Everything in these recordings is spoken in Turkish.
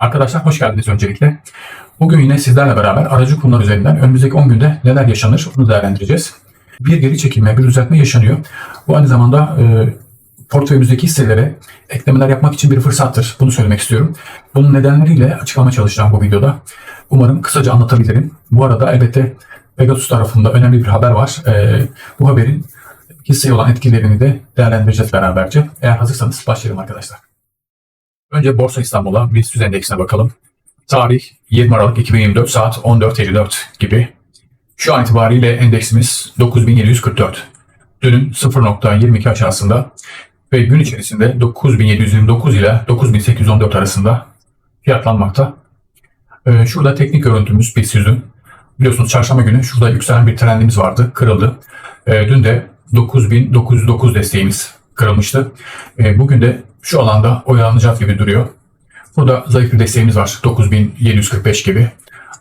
Arkadaşlar hoş geldiniz öncelikle. Bugün yine sizlerle beraber aracı kurumlar üzerinden önümüzdeki 10 günde neler yaşanır onu değerlendireceğiz. Bir geri çekilme, bir düzeltme yaşanıyor. Bu aynı zamanda e, portföyümüzdeki hisselere eklemeler yapmak için bir fırsattır. Bunu söylemek istiyorum. Bunun nedenleriyle açıklama çalışacağım bu videoda. Umarım kısaca anlatabilirim. Bu arada elbette Pegasus tarafında önemli bir haber var. E, bu haberin hisseye olan etkilerini de değerlendireceğiz beraberce. Eğer hazırsanız başlayalım arkadaşlar. Önce Borsa İstanbul'a BIST endeksine bakalım. Tarih 20 Aralık 2024 saat 14.54 gibi. Şu an itibariyle endeksimiz 9744. Dünün 0.22 aşağısında ve gün içerisinde 9729 ile 9814 arasında fiyatlanmakta. Ee, şurada teknik görüntümüz BIST 100'ün. Biliyorsunuz çarşamba günü şurada yükselen bir trendimiz vardı, kırıldı. Ee, dün de 9909 desteğimiz kırılmıştı. Ee, bugün de şu alanda oyalanacak gibi duruyor. Burada zayıf bir desteğimiz var. 9745 gibi.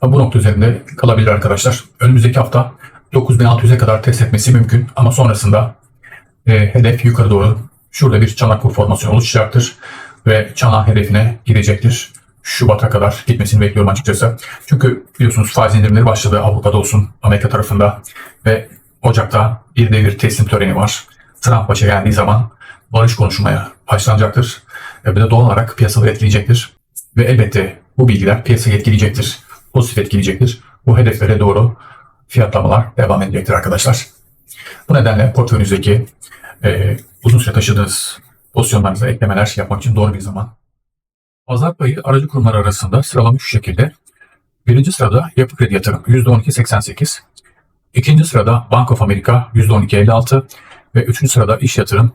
Bu nokta üzerinde kalabilir arkadaşlar. Önümüzdeki hafta 9600'e kadar test etmesi mümkün ama sonrasında e, hedef yukarı doğru şurada bir çanak kur formasyonu oluşacaktır ve çanak hedefine gidecektir. Şubat'a kadar gitmesini bekliyorum açıkçası. Çünkü biliyorsunuz faiz indirimleri başladı Avrupa'da olsun, Amerika tarafında ve Ocak'ta bir devir teslim töreni var. Trump başa geldiği zaman barış konuşmaya başlanacaktır. Ve de doğal olarak piyasaları etkileyecektir. Ve elbette bu bilgiler piyasayı etkileyecektir. Pozitif etkileyecektir. Bu hedeflere doğru fiyatlamalar devam edecektir arkadaşlar. Bu nedenle portföyünüzdeki e, uzun süre taşıdığınız pozisyonlarınıza eklemeler yapmak için doğru bir zaman. Pazar payı aracı kurumlar arasında sıralama şu şekilde. Birinci sırada Yapı Kredi Yatırım %12.88. İkinci sırada Bank of America %12.56 ve üçüncü sırada İş Yatırım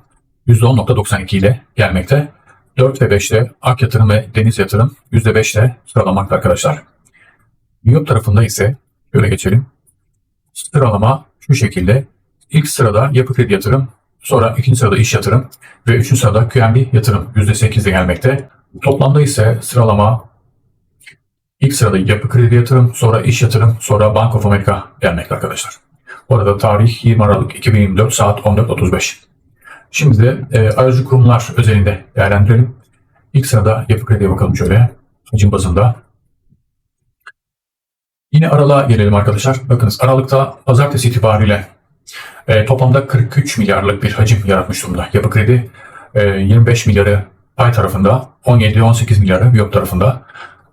%10.92 ile gelmekte. 4 ve 5'te Ak Yatırım ve Deniz Yatırım %5 ile sıralamakta arkadaşlar. York tarafında ise şöyle geçelim. Sıralama şu şekilde. İlk sırada Yapı Kredi Yatırım, sonra ikinci sırada İş Yatırım ve üçüncü sırada QNB Yatırım %8 ile gelmekte. Toplamda ise sıralama ilk sırada Yapı Kredi Yatırım, sonra İş Yatırım, sonra Bank of America gelmekte arkadaşlar. Bu arada tarih 20 Aralık 2024 saat 14.35. Şimdi de e, aracı kurumlar özelinde değerlendirelim. İlk sırada Yapı Kredi'ye bakalım şöyle. Hacim bazında. Yine aralığa gelelim arkadaşlar. Bakınız Aralık'ta pazartesi itibariyle e, toplamda 43 milyarlık bir hacim yaratmış durumda. Yapı Kredi e, 25 milyarı pay tarafında, 17-18 milyarı Viyop tarafında.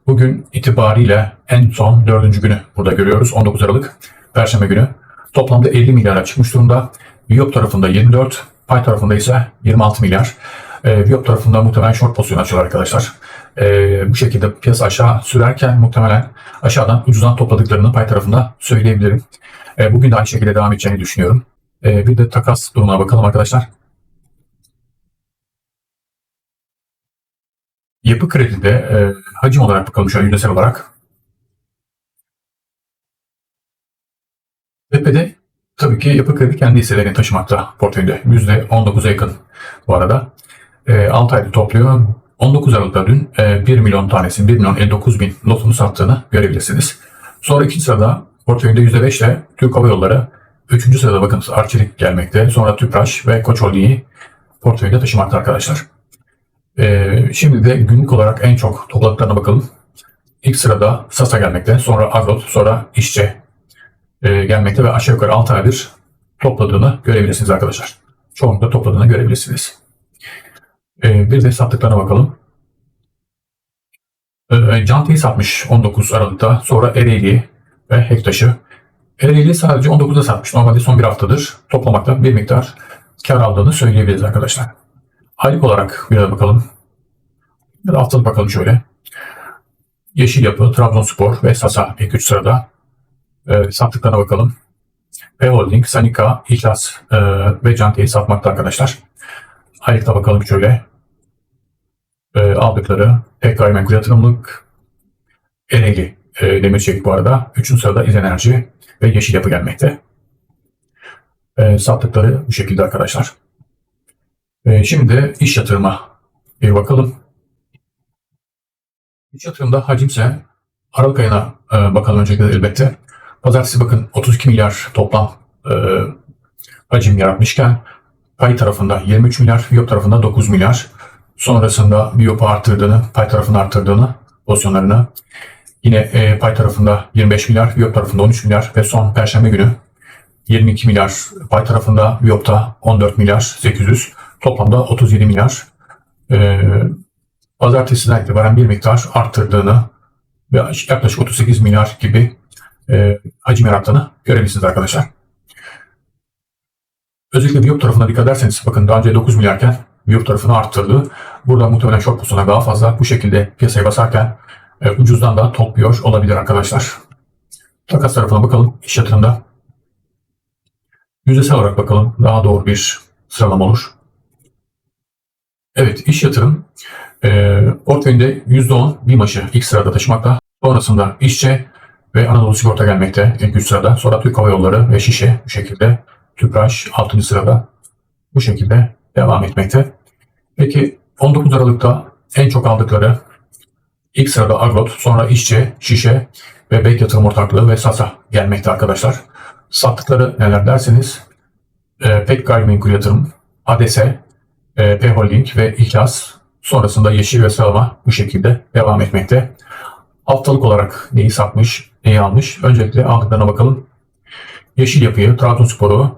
Bugün itibariyle en son dördüncü günü burada görüyoruz. 19 Aralık Perşembe günü. Toplamda 50 milyara çıkmış durumda. Viyop tarafında 24, Pay tarafında ise 26 milyar. E, Viyop tarafında muhtemelen short pozisyon açıyorlar arkadaşlar. E, bu şekilde piyasa aşağı sürerken muhtemelen aşağıdan ucuzdan topladıklarını pay tarafında söyleyebilirim. E, bugün de aynı şekilde devam edeceğini düşünüyorum. E, bir de takas durumuna bakalım arkadaşlar. Yapı kredide e, hacim olarak bakalım şöyle yüzdesel olarak. Tepede tabii ki yapı kredi kendi hisselerini taşımakta portföyünde. %19'a yakın bu arada. E, 6 ayda topluyor. 19 Aralık'ta dün e, 1 milyon tanesinin 1 milyon 59 bin notunu sattığını görebilirsiniz. Sonra ikinci sırada portföyünde %5 ile Türk Hava Yolları. Üçüncü sırada bakın Arçelik gelmekte. Sonra Tüpraş ve Koç Holding'i portföyünde taşımakta arkadaşlar. E, şimdi de günlük olarak en çok topladıklarına bakalım. İlk sırada Sasa gelmekte. Sonra Agrot, sonra İşçe e, gelmekte ve aşağı yukarı 6 aydır topladığını görebilirsiniz arkadaşlar. Çoğunlukla topladığını görebilirsiniz. E, bir de sattıklarına bakalım. E, Canti'yi satmış 19 Aralık'ta. Sonra Ereğli ve Hektaş'ı. Ereğli sadece 19'da satmış. Normalde son bir haftadır toplamakta bir miktar kar aldığını söyleyebiliriz arkadaşlar. Aylık olarak bir de bakalım. Bir haftalık bakalım şöyle. Yeşil Yapı, Trabzonspor ve Sasa ilk 3 sırada e, sattıklarına bakalım. P Holding, Sanika, İhlas e, ve Canti'yi satmakta arkadaşlar. Aylıkta bakalım şöyle. E, aldıkları tek gayrimenkul yatırımlık Ereğli e, Demirçelik bu arada. Üçüncü sırada İz Enerji ve Yeşil Yapı gelmekte. E, sattıkları bu şekilde arkadaşlar. E, şimdi iş yatırıma bir bakalım. İş yatırımda hacimse Aralık ayına e, bakalım öncelikle elbette. Pazartesi bakın 32 milyar toplam e, hacim yaratmışken pay tarafında 23 milyar, Viyop tarafında 9 milyar. Sonrasında Viyop'u arttırdığını, pay tarafını arttırdığını pozisyonlarını. Yine e, pay tarafında 25 milyar, Viyop tarafında 13 milyar ve son perşembe günü 22 milyar pay tarafında, Viyop'ta 14 milyar 800, toplamda 37 milyar. E, pazartesiden itibaren bir miktar arttırdığını ve yaklaşık 38 milyar gibi e, hacim yarattığını görebilirsiniz arkadaşlar. Özellikle Viyop tarafına dikkat ederseniz bakın daha önce 9 milyarken Viyop tarafını arttırdı. Burada muhtemelen short pozisyonlar daha fazla. Bu şekilde piyasaya basarken e, ucuzdan da topluyor olabilir arkadaşlar. Takas tarafına bakalım iş yatırımda. Yüzdesel olarak bakalım daha doğru bir sıralama olur. Evet iş yatırım e, portföyünde %10 BİMAŞ'ı ilk sırada taşımakta. Sonrasında işçe ve Anadolu Sigorta gelmekte ilk üç sırada. Sonra Türk Hava Yolları ve Şişe bu şekilde. Tüpraş 6. sırada. Bu şekilde devam etmekte. Peki 19 Aralık'ta en çok aldıkları ilk sırada Agrot, sonra İşçe, Şişe ve Bek Yatırım Ortaklığı ve Sasa gelmekte arkadaşlar. Sattıkları neler derseniz e, Pek Gayrimenkul Yatırım, ADS, e, P Holding ve İhlas sonrasında Yeşil ve Sağlama bu şekilde devam etmekte. Haftalık olarak neyi satmış, neyi almış? Öncelikle aldıklarına bakalım. Yeşil Yapı'yı, Trabzonspor'u,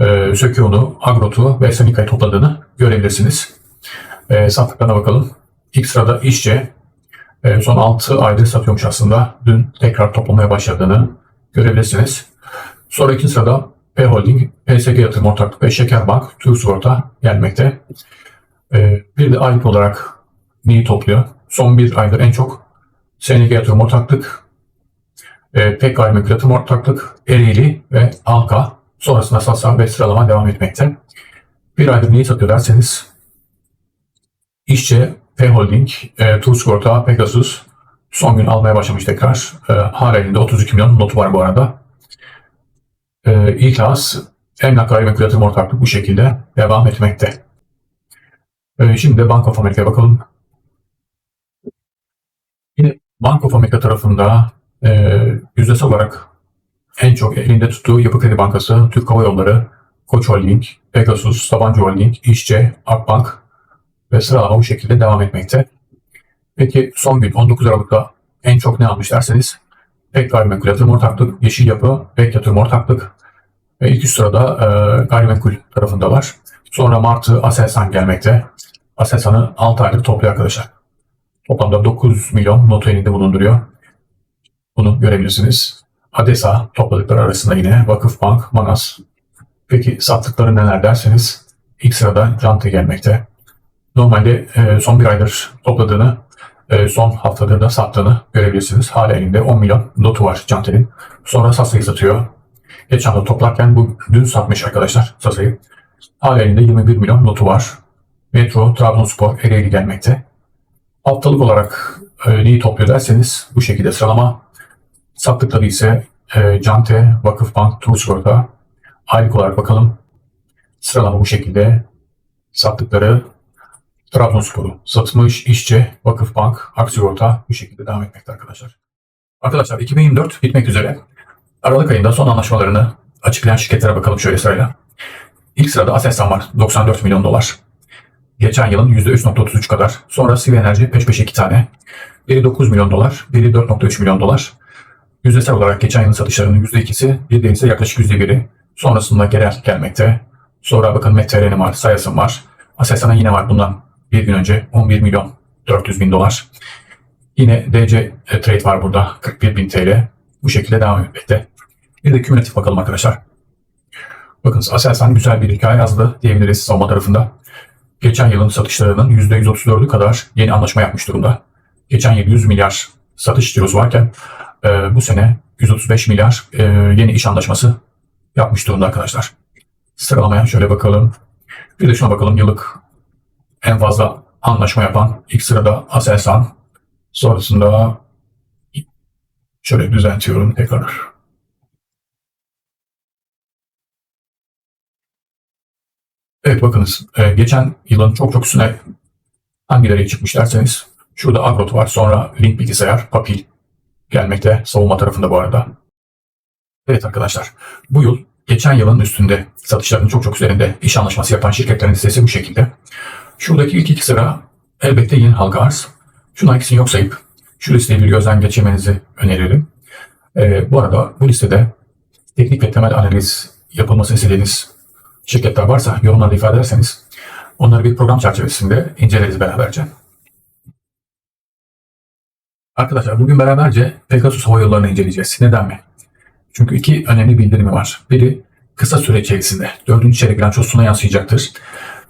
e, Söküon'u, Agrot'u ve Senika'yı topladığını görebilirsiniz. E, sattıklarına bakalım. İlk sırada İşçe, e, son 6 aydır satıyormuş aslında. Dün tekrar toplamaya başladığını görebilirsiniz. Sonra ikinci sırada P Holding, PSG Yatırım Ortaklık ve Şekerbank, Türk Sigorta gelmekte. E, bir de aylık olarak neyi topluyor? Son bir aydır en çok SNG Yatırım Ortaklık, e, Pek Gayrimenkul Ortaklık, Ereğli ve Alka sonrasında satsa ve sıralama devam etmekte. Bir aydır neyi satıyor derseniz İşçe, P Holding, e, Tur Sigorta, Pegasus son gün almaya başlamış tekrar. E, hala elinde 32 milyon notu var bu arada. E, İhlas, Emlak Gayrimenkul Yatırım Ortaklık bu şekilde devam etmekte. E, şimdi de Bank of America'ya bakalım. Yine Bank of America tarafında e, yüzdesel olarak en çok elinde tuttuğu Yapı Kredi Bankası, Türk Hava Yolları, Koç Holding, Pegasus, Sabancı Holding, İşçe, Akbank ve sıralama bu şekilde devam etmekte. Peki son gün 19 Aralık'ta en çok ne almış derseniz Pek Gayrimenkul Yatırım Ortaklık, Yeşil Yapı, Pek Yatırım Ortaklık ve ilk üst sırada e, gayrimenkul tarafında var. Sonra Martı Aselsan gelmekte. Aselsan'ı 6 aylık topluyor arkadaşlar. Toplamda 9 milyon not elinde bulunduruyor. Bunu görebilirsiniz. Adesa topladıkları arasında yine Vakıfbank, Manas. Peki sattıkları neler derseniz ilk sırada Cante gelmekte. Normalde e, son bir aydır topladığını, e, son haftadır da sattığını görebilirsiniz. Hala elinde 10 milyon notu var Cante'nin. Sonra Sasa'yı satıyor. Geçen hafta toplarken bu dün satmış arkadaşlar Sasa'yı. Hala elinde 21 milyon notu var. Metro, Trabzonspor, Ereğli gelmekte. Haftalık olarak e, neyi topluyor derseniz bu şekilde sıralama. Sattıkları ise e, Cante, Vakıfbank, Tursigorta. Aylık olarak bakalım. Sıralama bu şekilde. Sattıkları Trabzonspor'u satmış, işçi, Vakıfbank, Aksigorta bu şekilde devam etmekte arkadaşlar. Arkadaşlar 2024 bitmek üzere. Aralık ayında son anlaşmalarını açıklayan şirketlere bakalım şöyle sırayla. İlk sırada Aselsan var 94 milyon dolar. Geçen yılın %3.33 kadar. Sonra Siv Enerji peş peşe iki tane. Biri 9 milyon dolar, biri 4.3 milyon dolar. Yüzdesel olarak geçen yılın satışlarının %2'si, bir de ise yaklaşık %1'i. Sonrasında Gerel gelmekte. Sonra bakın Meteor'in var, Sayas'ın var. Aselsan'a yine var bundan bir gün önce 11 milyon 400 bin dolar. Yine DC Trade var burada 41 bin TL. Bu şekilde devam etmekte. Bir de kümülatif bakalım arkadaşlar. Bakın Aselsan güzel bir hikaye yazdı diyebiliriz savunma tarafında. Geçen yılın satışlarının %134'ü kadar yeni anlaşma yapmış durumda. Geçen yıl 100 milyar satış cirosu varken e, bu sene 135 milyar e, yeni iş anlaşması yapmış durumda arkadaşlar. Sıralamaya şöyle bakalım. Bir de şuna bakalım yıllık en fazla anlaşma yapan ilk sırada Aselsan. Sonrasında şöyle düzeltiyorum tekrar. Evet bakınız e, geçen yılın çok çok üstüne hangileri çıkmış derseniz şurada Agrot var sonra Link Bilgisayar, Papil gelmekte savunma tarafında bu arada. Evet arkadaşlar bu yıl geçen yılın üstünde satışlarının çok çok üzerinde iş anlaşması yapan şirketlerin listesi bu şekilde. Şuradaki ilk iki sıra elbette yeni halka arz. Şunlar ikisini yok sayıp Şu listeyi bir gözden geçirmenizi öneririm. Ee, bu arada bu listede teknik ve temel analiz yapılmasını istediğiniz şirketler varsa yorumlarda ifade ederseniz onları bir program çerçevesinde inceleriz beraberce. Arkadaşlar bugün beraberce Pegasus Hava Yolları'nı inceleyeceğiz. Neden mi? Çünkü iki önemli bildirimi var. Biri kısa süre içerisinde 4. çeyrek bilançosuna yansıyacaktır.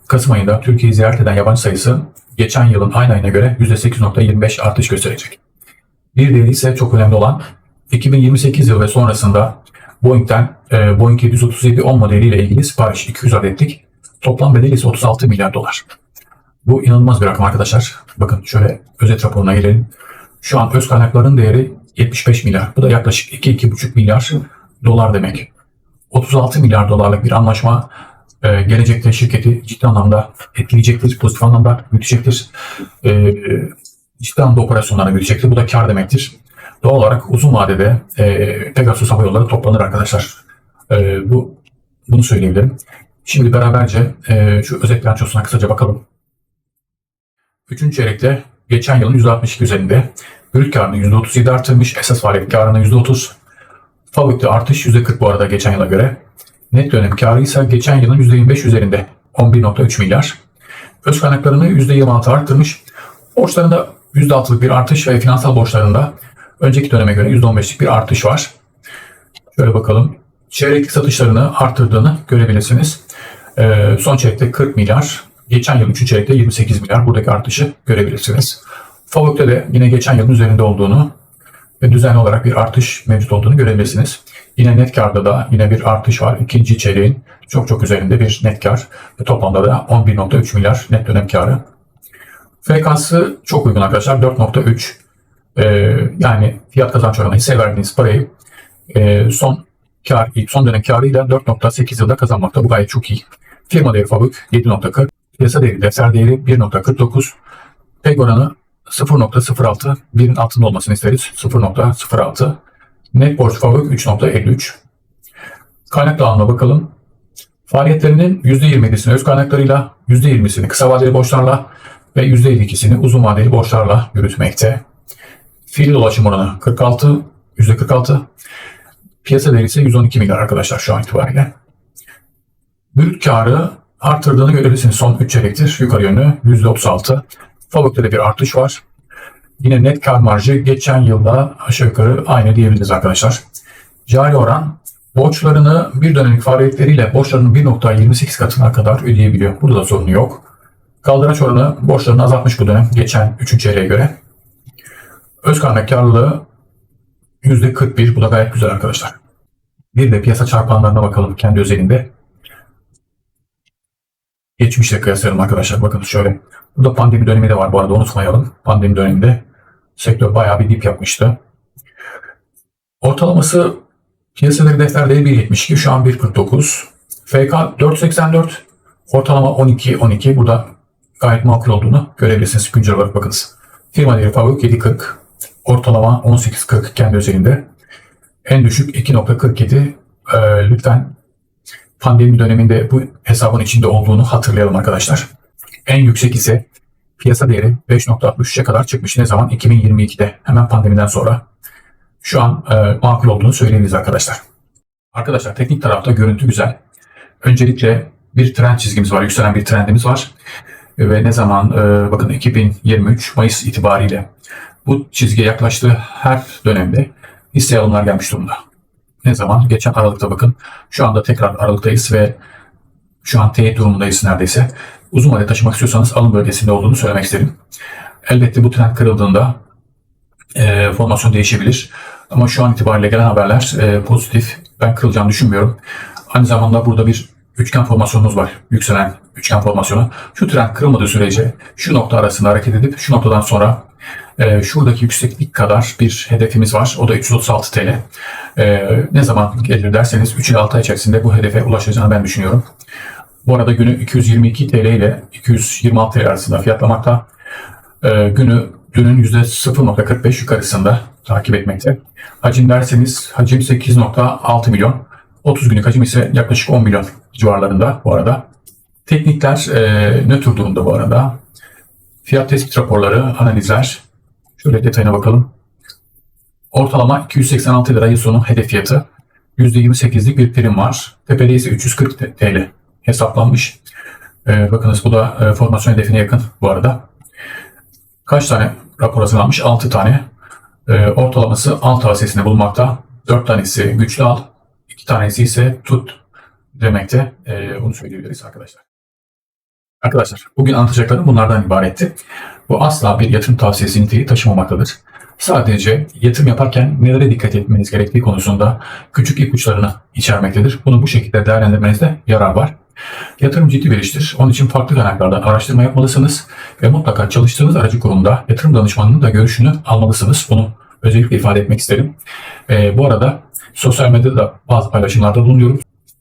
Kasım ayında Türkiye'yi ziyaret eden yabancı sayısı geçen yılın aynı ayına göre %8.25 artış gösterecek. Bir diğeri ise çok önemli olan 2028 yıl ve sonrasında Boeing'den e, Boeing 737 10 modeliyle ilgili sipariş 200 adetlik toplam bedeli ise 36 milyar dolar. Bu inanılmaz bir rakam arkadaşlar. Bakın şöyle özet raporuna gelelim. Şu an öz kaynakların değeri 75 milyar. Bu da yaklaşık 2-2,5 milyar dolar demek. 36 milyar dolarlık bir anlaşma e, gelecekte şirketi ciddi anlamda etkileyecektir, pozitif anlamda büyütecektir. E, ciddi anlamda operasyonlarına büyütecektir. Bu da kar demektir. Doğal olarak uzun vadede e, Pegasus Hava Yolları toplanır arkadaşlar. E, bu Bunu söyleyebilirim. Şimdi beraberce e, şu özet bilançosuna kısaca bakalım. Üçüncü çeyrekte geçen yılın %62 üzerinde brüt karını %37 artırmış, esas faaliyet karını %30, Fabrikte artış %40 bu arada geçen yıla göre. Net dönem karı ise geçen yılın %25 üzerinde 11.3 milyar. Öz kaynaklarını %26 arttırmış. Borçlarında %6'lık bir artış ve finansal borçlarında önceki döneme göre %15'lik bir artış var. Şöyle bakalım. Çeyreklik satışlarını arttırdığını görebilirsiniz. Ee, son çeyrekte 40 milyar, geçen yıl 3. çeyrekte 28 milyar buradaki artışı görebilirsiniz. Favok'ta de yine geçen yılın üzerinde olduğunu ve düzenli olarak bir artış mevcut olduğunu görebilirsiniz. Yine net karda da yine bir artış var. İkinci çeyreğin çok çok üzerinde bir net kar. Ve toplamda da 11.3 milyar net dönem karı. FK'sı çok uygun arkadaşlar. 4.3 ee, yani fiyat kazanç oranı hisse verdiğiniz parayı e, son kar, son dönem karıyla 4.8 yılda kazanmakta. Bu gayet çok iyi. Firma değeri fabrik 7.40, piyasa değeri, defter değeri 1.49, PEG oranı 0.06 birin altında olmasını isteriz. 0.06 net borç fabrik 3.53 kaynak dağılımına bakalım. Faaliyetlerinin %27'sini öz kaynaklarıyla, %20'sini kısa vadeli borçlarla ve %52'sini uzun vadeli borçlarla yürütmekte. Fiil dolaşım oranı 46, %46. Piyasa değeri ise 112 milyar arkadaşlar şu an itibariyle. Brüt karı artırdığını görebilirsiniz son 3 çeyrektir. Yukarı yönlü %36. Fabrikte de bir artış var. Yine net kar marjı geçen yılda aşağı yukarı aynı diyebiliriz arkadaşlar. Cari oran borçlarını bir dönemlik faaliyetleriyle borçlarının 1.28 katına kadar ödeyebiliyor. Burada da sorunu yok. Kaldıraç oranı borçlarını azaltmış bu dönem geçen 3. çeyreğe göre. Öz kaynak karlılığı %41. Bu da gayet güzel arkadaşlar. Bir de piyasa çarpanlarına bakalım kendi özelinde. Geçmişle kıyaslayalım arkadaşlar. Bakın şöyle. Burada pandemi dönemi de var bu arada unutmayalım. Pandemi döneminde sektör bayağı bir dip yapmıştı. Ortalaması piyasaları defter değeri 1.72 şu an 1.49. FK 4.84 ortalama 12 12 burada gayet makul olduğunu görebilirsiniz güncel olarak bakınız. Firma değeri Fabrik 7.40 ortalama 18.40 kendi özelinde. En düşük 2.47 ee, lütfen pandemi döneminde bu hesabın içinde olduğunu hatırlayalım arkadaşlar. En yüksek ise piyasa değeri 5.63'e kadar çıkmış. Ne zaman? 2022'de hemen pandemiden sonra. Şu an e, makul olduğunu söyleyebiliriz arkadaşlar. Arkadaşlar teknik tarafta görüntü güzel. Öncelikle bir trend çizgimiz var. Yükselen bir trendimiz var. Ve ne zaman? E, bakın 2023 Mayıs itibariyle bu çizgiye yaklaştığı her dönemde hisse alımlar gelmiş durumda. Ne zaman? Geçen Aralık'ta bakın. Şu anda tekrar Aralık'tayız ve şu an teyit durumundayız neredeyse. Uzun vade taşımak istiyorsanız alım bölgesinde olduğunu söylemek isterim. Elbette bu trend kırıldığında e, formasyon değişebilir. Ama şu an itibariyle gelen haberler e, pozitif. Ben kırılacağını düşünmüyorum. Aynı zamanda burada bir üçgen formasyonumuz var. Yükselen üçgen formasyonu. Şu trend kırılmadığı sürece şu nokta arasında hareket edip şu noktadan sonra e, şuradaki yükseklik kadar bir hedefimiz var. O da 336 TL. E, ne zaman gelir derseniz 3 ile 6 ay içerisinde bu hedefe ulaşacağını ben düşünüyorum. Bu arada günü 222 TL ile 226 TL arasında fiyatlamakta. E, günü dünün %0.45 yukarısında takip etmekte. Hacim derseniz hacim 8.6 milyon. 30 günlük hacim ise yaklaşık 10 milyon civarlarında bu arada. Teknikler e, nötr durumda bu arada. Fiyat tespit raporları, analizler Şöyle detayına bakalım. Ortalama 286 lira yıl sonu hedef fiyatı. %28'lik bir prim var. Tepede ise 340 TL hesaplanmış. Ee, bakınız bu da e, formasyon hedefine yakın bu arada. Kaç tane rapor hazırlanmış? 6 tane. Ee, ortalaması 6 havasesinde bulunmakta. 4 tanesi güçlü al, 2 tanesi ise tut demekte. Ee, bunu söyleyebiliriz arkadaşlar. Arkadaşlar bugün anlatacaklarım bunlardan ibaretti. Bu asla bir yatırım tavsiyesi niteliği taşımamaktadır. Sadece yatırım yaparken nelere dikkat etmeniz gerektiği konusunda küçük ipuçlarını içermektedir. Bunu bu şekilde değerlendirmenizde yarar var. Yatırım ciddi bir iştir. Onun için farklı kaynaklardan araştırma yapmalısınız ve mutlaka çalıştığınız aracı kurumda yatırım danışmanının da görüşünü almalısınız. Bunu özellikle ifade etmek isterim. Ee, bu arada sosyal medyada da bazı paylaşımlarda bulunuyorum.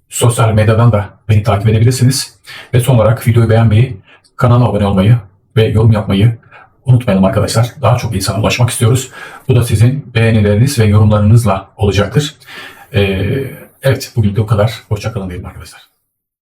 Sosyal medyadan da beni takip edebilirsiniz. Ve son olarak videoyu beğenmeyi, kanala abone olmayı ve yorum yapmayı unutmayalım arkadaşlar. Daha çok insana ulaşmak istiyoruz. Bu da sizin beğenileriniz ve yorumlarınızla olacaktır. Ee, evet bugün de bu kadar. Hoşçakalın diyelim arkadaşlar.